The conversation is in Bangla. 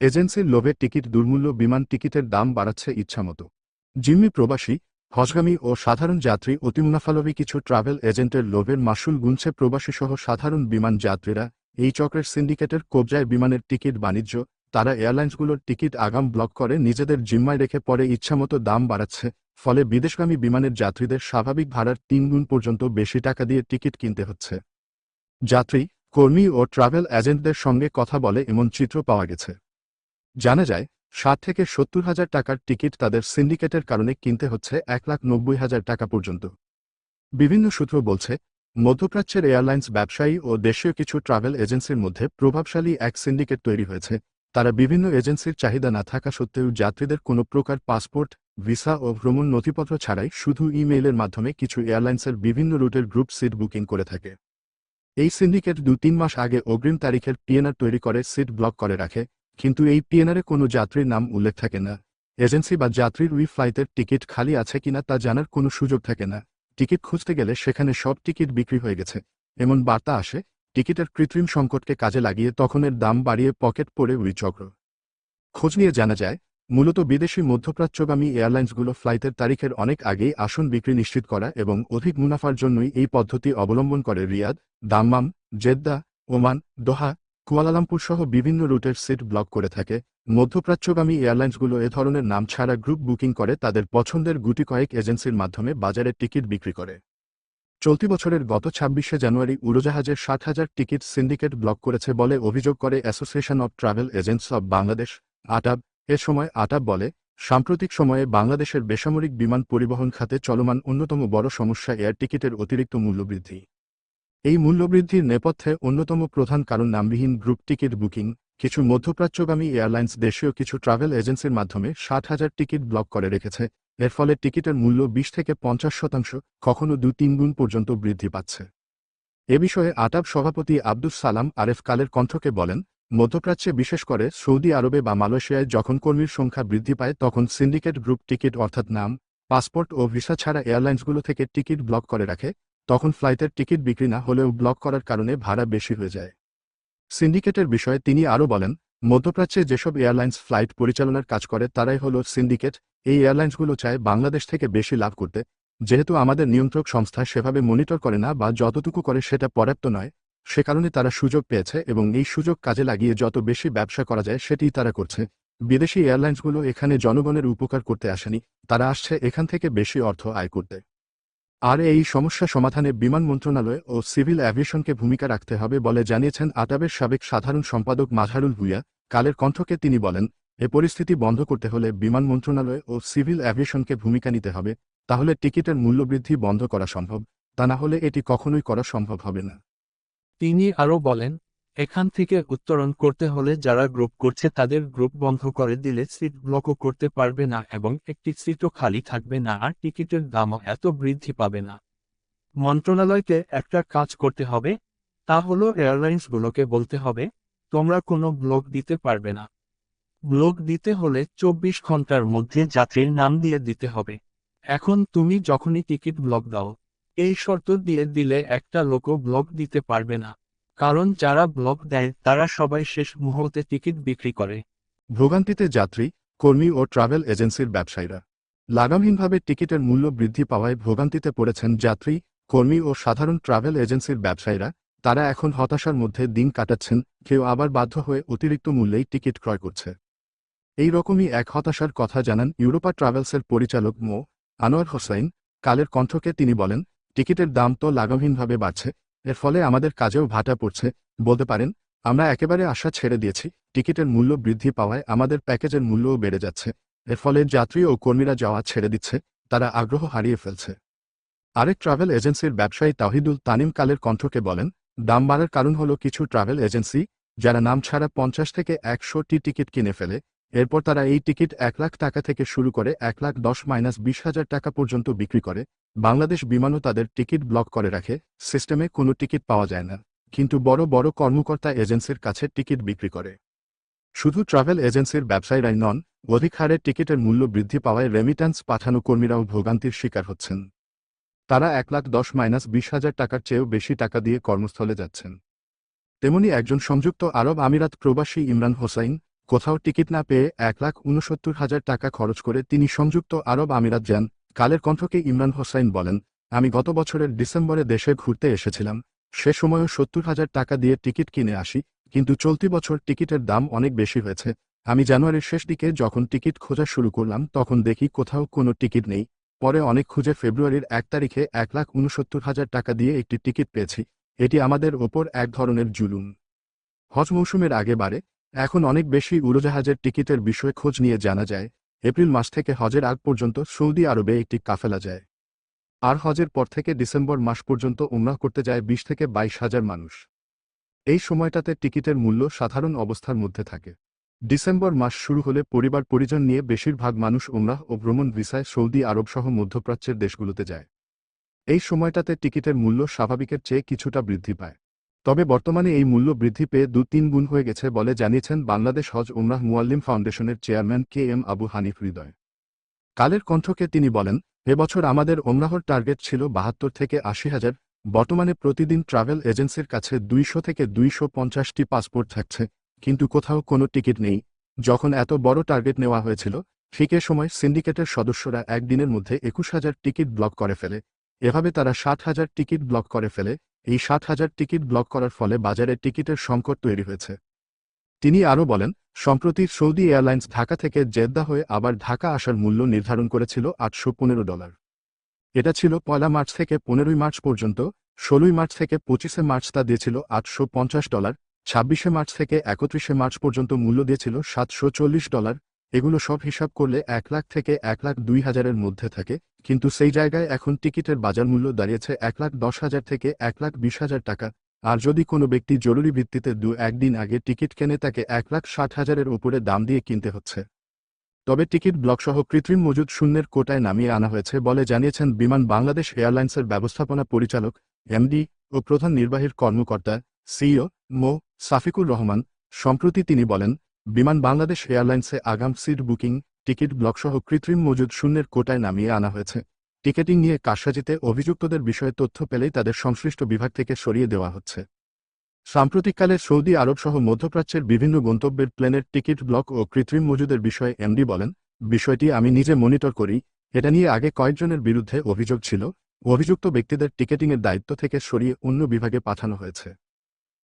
এজেন্সির লোভে টিকিট দুর্মূল্য বিমান টিকিটের দাম বাড়াচ্ছে ইচ্ছামতো। জিম্মি প্রবাসী, হজগামী ও সাধারণ যাত্রী অতিমুনাফালবী কিছু ট্রাভেল এজেন্টের লোভের মাসুল গুনছে প্রবাসী সহ সাধারণ বিমান যাত্রীরা। এই চক্রের সিন্ডিকেটের কবজায় বিমানের টিকিট বাণিজ্য তারা এয়ারলাইন্সগুলোর টিকিট আগাম ব্লক করে নিজেদের জিম্মায় রেখে পরে ইচ্ছামতো দাম বাড়াচ্ছে, ফলে বিদেশগামী বিমানের যাত্রীদের স্বাভাবিক ভাড়ার তিন গুণ পর্যন্ত বেশি টাকা দিয়ে টিকিট কিনতে হচ্ছে। যাত্রী, কর্মী ও ট্রাভেল এজেন্টদের সঙ্গে কথা বলে এমন চিত্র পাওয়া গেছে। জানা যায় ষাট থেকে সত্তর হাজার টাকার টিকিট তাদের সিন্ডিকেটের কারণে কিনতে হচ্ছে এক লাখ নব্বই হাজার টাকা পর্যন্ত। বিভিন্ন সূত্র বলছে, মধ্যপ্রাচ্যের এয়ারলাইন্স ব্যবসায়ী ও দেশীয় কিছু ট্রাভেল এজেন্সির মধ্যে প্রভাবশালী এক সিন্ডিকেট তৈরি হয়েছে তারা বিভিন্ন এজেন্সির চাহিদা না থাকা সত্ত্বেও যাত্রীদের কোনো প্রকার পাসপোর্ট, ভিসা ও ভ্রমণ নথিপত্র ছাড়াই শুধু ইমেইলের মাধ্যমে কিছু এয়ারলাইন্সের বিভিন্ন রুটের গ্রুপ সিট বুকিং করে থাকে। এই সিন্ডিকেট দু তিন মাস আগে অগ্রিম তারিখের পিএনআর তৈরি করে, সিট ব্লক করে রাখে, কিন্তু এই পিএনআরে কোনো যাত্রীর নাম উল্লেখ থাকে না। এজেন্সি বা যাত্রীর উই ফ্লাইটের টিকিট খালি আছে কিনা তা জানার কোনো সুযোগ থাকে না। টিকিট খুঁজতে গেলে সেখানে সব টিকিট বিক্রি হয়ে গেছে, এমন বার্তা আসে টিকিটের কৃত্রিম সংকটকে কাজে লাগিয়ে তখন এর দাম বাড়িয়ে পকেট পড়ে উই চক্র খোঁজ নিয়ে জানা যায়, মূলত বিদেশি মধ্যপ্রাচ্যগামী এয়ারলাইন্সগুলো ফ্লাইটের তারিখের অনেক আগেই আসন বিক্রি নিশ্চিত করা এবং অধিক মুনাফার জন্যই এই পদ্ধতি অবলম্বন করে Riyadh, Dammam, Jeddah, Oman, Doha Kuala Lumpur সহ বিভিন্ন রুটের সিট ব্লক করে থাকে। মধ্যপ্রাচ্যগামী এয়ারলাইন্সগুলো এ ধরনের নাম ছাড়া গ্রুপ বুকিং করে তাদের পছন্দের গুটি কয়েক এজেন্সির মাধ্যমে বাজারে টিকিট বিক্রি করে। চলতি বছরের গত ছাব্বিশে জানুয়ারি উড়োজাহাজের ষাট হাজার টিকিট সিন্ডিকেট ব্লক করেছে বলে অভিযোগ করে association of travel agents of Bangladesh, ATAB. এ সময় আটাব বলে, সাম্প্রতিক সময়ে বাংলাদেশের বেসামরিক বিমান পরিবহন খাতে চলমান অন্যতম বড় সমস্যা এয়ার টিকিটের অতিরিক্ত মূল্যবৃদ্ধি। এই মূল্যবৃদ্ধির নেপথ্যে অন্যতম প্রধান কারণ নামবিহীন গ্রুপ টিকিট বুকিং। কিছু মধ্যপ্রাচ্যগামী এয়ারলাইন্স দেশীয় কিছু ট্রাভেল এজেন্সির মাধ্যমে ষাট হাজার টিকিট ব্লক করে রেখেছে। এর ফলে টিকিটের মূল্য বিশ থেকে পঞ্চাশ শতাংশ, কখনো দু তিন গুণ পর্যন্ত বৃদ্ধি পাচ্ছে। এ বিষয়ে আটাব সভাপতি আব্দুস সালাম আরেফ কালের কণ্ঠকে বলেন, মধ্যপ্রাচ্যে বিশেষ করে সৌদি আরবে বা মালয়েশিয়ায় যখন কর্মীর সংখ্যা বৃদ্ধি পায়, তখন সিন্ডিকেট গ্রুপ টিকিট অর্থাৎ নাম, পাসপোর্ট ও ভিসা ছাড়া এয়ারলাইন্সগুলো থেকে টিকিট ব্লক করে রাখে, তখন ফ্লাইটের টিকিট বিক্রি না হলেও ব্লক করার কারণে ভাড়া বেশি হয়ে যায়। সিন্ডিকেটের বিষয়ে তিনি আরও বলেন মধ্যপ্রাচ্যে যেসব এয়ারলাইন্স ফ্লাইট পরিচালনার কাজ করে, তারাই হল সিন্ডিকেট। এই এয়ারলাইন্সগুলো চায় বাংলাদেশ থেকে বেশি লাভ করতে। যেহেতু আমাদের নিয়ন্ত্রক সংস্থা সেভাবে মনিটর করে না বা যতটুকু করে সেটা পর্যাপ্ত নয়, সে কারণে তারা সুযোগ পেয়েছে এবং এই সুযোগ কাজে লাগিয়ে যত বেশি ব্যবসা করা যায় সেটিই তারা করছে। বিদেশি এয়ারলাইন্সগুলো এখানে জনগণের উপকার করতে আসেনি, তারা আসছে এখান থেকে বেশি অর্থ আয় করতে। আর এই সমস্যা সমাধানে বিমান মন্ত্রণালয় ও সিভিল অ্যাভিয়েশনকে ভূমিকা রাখতে হবে বলে জানিয়েছেন আটাবের সাবেক সাধারণ সম্পাদক মাঝারুল ভুইয়া। কালের কণ্ঠকে তিনি বলেন, এ পরিস্থিতি বন্ধ করতে হলে বিমান মন্ত্রণালয় ও সিভিল অ্যাভিয়েশনকে ভূমিকা নিতে হবে, তাহলে টিকিটের মূল্যবৃদ্ধি বন্ধ করা সম্ভব, তা না হলে এটি কখনোই করা সম্ভব হবে না। তিনি আরও বলেন এখান থেকে উত্তরণ করতে হলে যারা গ্রুপ করছে তাদের গ্রুপ বন্ধ করে দিলে সিট ব্লকও করতে পারবে না এবং একটি সিটও খালি থাকবে না আর টিকিটের দামও এত বৃদ্ধি পাবে না। মন্ত্রণালয়কে একটা কাজ করতে হবে, তা হলো এয়ারলাইন্সগুলোকে বলতে হবে, তোমরা কোনো ব্লক দিতে পারবে না। ব্লক দিতে হলে চব্বিশ ঘণ্টার মধ্যে যাত্রীর নাম দিয়ে দিতে হবে। এখন তুমি যখনই টিকিট ব্লক দাও, এই শর্ত দিয়ে দিলে একটা লোকও ব্লক দিতে পারবে না। কারণ যারা ব্লক দেয়, তারা সবাই শেষ মুহূর্তে টিকিট বিক্রি করে। ভোগান্তিতে যাত্রী, কর্মী ও ট্রাভেল এজেন্সির ব্যবসায়ীরা। লাগামহীনভাবে টিকিটের মূল্য বৃদ্ধি পাওয়ায় ভোগান্তিতে পড়েছেন যাত্রী, কর্মী ও সাধারণ ট্রাভেল এজেন্সির ব্যবসায়ীরা। তারা এখন হতাশার মধ্যে দিন কাটাচ্ছেন, কেউ আবার বাধ্য হয়ে অতিরিক্ত মূল্যেই টিকিট ক্রয় করছে। এই রকমই এক হতাশার কথা জানান ইউরোপা ট্রাভেলসের পরিচালক মো. আনোয়ার হোসাইন। কালের কণ্ঠকে তিনি বলেন, টিকিটের দাম তো লাগামহীনভাবে বাড়ছে এর ফলে আমাদের কাজেও ভাটা পড়ছে। বলতে পারেন, আমরা একেবারে আশা ছেড়ে দিয়েছি, টিকিটের মূল্য বৃদ্ধি পাওয়ায় আমাদের প্যাকেজের মূল্যও বেড়ে যাচ্ছে। এর ফলে যাত্রী ও কর্মীরা যাওয়া ছেড়ে দিচ্ছে, তারা আগ্রহ হারিয়ে ফেলছে। আরেক ট্রাভেল এজেন্সির ব্যবসায়ী তাহিদুল তানিম কালের কণ্ঠকে বলেন, দাম বাড়ার কারণ হল কিছু ট্রাভেল এজেন্সি, যারা নাম ছাড়া পঞ্চাশ থেকে একশোটি টিকিট কিনে ফেলে এরপর তারা এই টিকিট এক লাখ টাকা থেকে শুরু করে এক লাখ দশ মাইনাস বিশ হাজার টাকা পর্যন্ত বিক্রি করে। বাংলাদেশ বিমানও তাদের টিকিট ব্লক করে রাখে, সিস্টেমে কোনো টিকিট পাওয়া যায় না। কিন্তু বড় বড় কর্মকর্তা এজেন্সির কাছে টিকিট বিক্রি করে। শুধু ট্রাভেল এজেন্সির ব্যবসায়ীরাই নন, অধিক হারে টিকিটের মূল্য বৃদ্ধি পাওয়ায় রেমিট্যান্স পাঠানো কর্মীরাও ভোগান্তির শিকার হচ্ছেন। তারা এক লাখ দশ মাইনাস বিশ হাজার টাকার চেয়েও বেশি টাকা দিয়ে কর্মস্থলে যাচ্ছেন। তেমনি একজন সংযুক্ত আরব আমিরাত প্রবাসী ইমরান হোসাইন কোথাও টিকিট না পেয়ে এক লাখ উনসত্তর হাজার টাকা খরচ করে তিনি সংযুক্ত আরব আমিরাত যান, কালের কণ্ঠকে ইমরান হোসাইন বলেন, আমি গত বছরের ডিসেম্বরে দেশে ঘুরতে এসেছিলাম। সে সময়ও সত্তর হাজার টাকা দিয়ে টিকিট কিনে আসি, কিন্তু চলতি বছর টিকিটের দাম অনেক বেশি হয়েছে। আমি জানুয়ারির শেষ দিকে যখন টিকিট খোঁজা শুরু করলাম, তখন দেখি কোথাও কোনো টিকিট নেই। পরে অনেক খুঁজে ফেব্রুয়ারির এক তারিখে এক লাখ উনসত্তর হাজার টাকা দিয়ে একটি টিকিট পেয়েছি। এটি আমাদের ওপর এক ধরনের জুলুম। হজ মৌসুমের আগে বারে এখন অনেক বেশি উড়োজাহাজের টিকিটের বিষয়ে খোঁজ নিয়ে জানা যায়, এপ্রিল মাস থেকে হজের আগ পর্যন্ত সৌদি আরবে একটি কাফেলা যায়। আর হজের পর থেকে ডিসেম্বর মাস পর্যন্ত উমরাহ করতে যায় বিশ থেকে বাইশ হাজার মানুষ। এই সময়টাতে টিকিটের মূল্য সাধারণ অবস্থার মধ্যে থাকে। ডিসেম্বর মাস শুরু হলে পরিবার পরিজন নিয়ে বেশিরভাগ মানুষ উমরাহ ও ভ্রমণ ভিসায় সৌদি আরব সহ মধ্যপ্রাচ্যের দেশগুলোতে যায়। এই সময়টাতে টিকিটের মূল্য স্বাভাবিকের চেয়ে কিছুটা বৃদ্ধি পায়। তবে বর্তমানে এই মূল্য বৃদ্ধি পেয়ে দু তিন গুণ হয়ে গেছে বলে জানিয়েছেন বাংলাদেশ হজ উমরাহ মুয়াল্লিম ফাউন্ডেশনের chairman K M Abu Hanif Hriday. কালের কণ্ঠকে তিনি বলেন এবছর আমাদের ওমরাহর টার্গেট ছিল বাহাত্তর থেকে আশি হাজার, বর্তমানে প্রতিদিন ট্রাভেল এজেন্সির কাছে দুইশো থেকে দুইশো পঞ্চাশটি পাসপোর্ট থাকছে, কিন্তু কোথাও কোনো টিকিট নেই। যখন এত বড় টার্গেট নেওয়া হয়েছিল, ঠিক এ সময় সিন্ডিকেটের সদস্যরা একদিনের মধ্যে একুশ হাজার টিকিট ব্লক করে ফেলে। এভাবে তারা ষাট হাজার টিকিট ব্লক করে ফেলে এই সাত হাজার টিকিট ব্লক করার ফলে বাজারে টিকিটের সংকট তৈরি হয়েছে। তিনি আরও বলেন, সম্প্রতি সৌদি এয়ারলাইন্স ঢাকা থেকে জেদ্দা হয়ে আবার ঢাকা আসার মূল্য নির্ধারণ করেছিল আটশো পনেরো ডলার। এটা ছিল পয়লা মার্চ থেকে পনেরোই মার্চ পর্যন্ত, ষোলোই মার্চ থেকে পঁচিশে মার্চ তা দিয়েছিল আটশো পঞ্চাশ ডলার, ছাব্বিশে মার্চ থেকে একত্রিশে মার্চ পর্যন্ত মূল্য দিয়েছিল সাতশো চল্লিশ ডলার এগুলো সব হিসাব করলে এক লাখ থেকে এক লাখ দুই হাজারের মধ্যে থাকে, কিন্তু সেই জায়গায় এখন টিকিটের বাজার মূল্য দাঁড়িয়েছে এক লাখ দশ হাজার থেকে এক লাখ বিশ হাজার টাকা। আর যদি কোনো ব্যক্তি জরুরি ভিত্তিতে দু, একদিন আগে টিকিট কেনে তাকে এক লাখ ষাট হাজারের উপরে দাম দিয়ে কিনতে হচ্ছে। তবে টিকিট ব্লকসহ কৃত্রিম মজুদ শূন্যের কোটায় নামিয়ে আনা হয়েছে বলে জানিয়েছেন বিমান বাংলাদেশ এয়ারলাইন্সের ব্যবস্থাপনা পরিচালক, এমডি ও প্রধান নির্বাহীর কর্মকর্তা, সিইও মো সাফিকুর রহমান। সম্প্রতি তিনি বলেন বিমান বাংলাদেশ এয়ারলাইন্সে আগাম সিট বুকিং, টিকিট ব্লকসহ কৃত্রিম মজুদ শূন্যের কোটায় নামিয়ে আনা হয়েছে। টিকেটিং নিয়ে কারসাজিতে অভিযুক্তদের বিষয়ে তথ্য পেলেই তাদের সংশ্লিষ্ট বিভাগ থেকে সরিয়ে দেওয়া হচ্ছে। সাম্প্রতিককালে সৌদি আরব সহ মধ্যপ্রাচ্যের বিভিন্ন গন্তব্যের প্লেনের টিকিট ব্লক ও কৃত্রিম মজুদের বিষয়ে এমডি বলেন, বিষয়টি আমি নিজে মনিটর করি। এটা নিয়ে আগে কয়েকজনের বিরুদ্ধে অভিযোগ ছিল। অভিযুক্ত ব্যক্তিদের টিকেটিংয়ের দায়িত্ব থেকে সরিয়ে অন্য বিভাগে পাঠানো হয়েছে।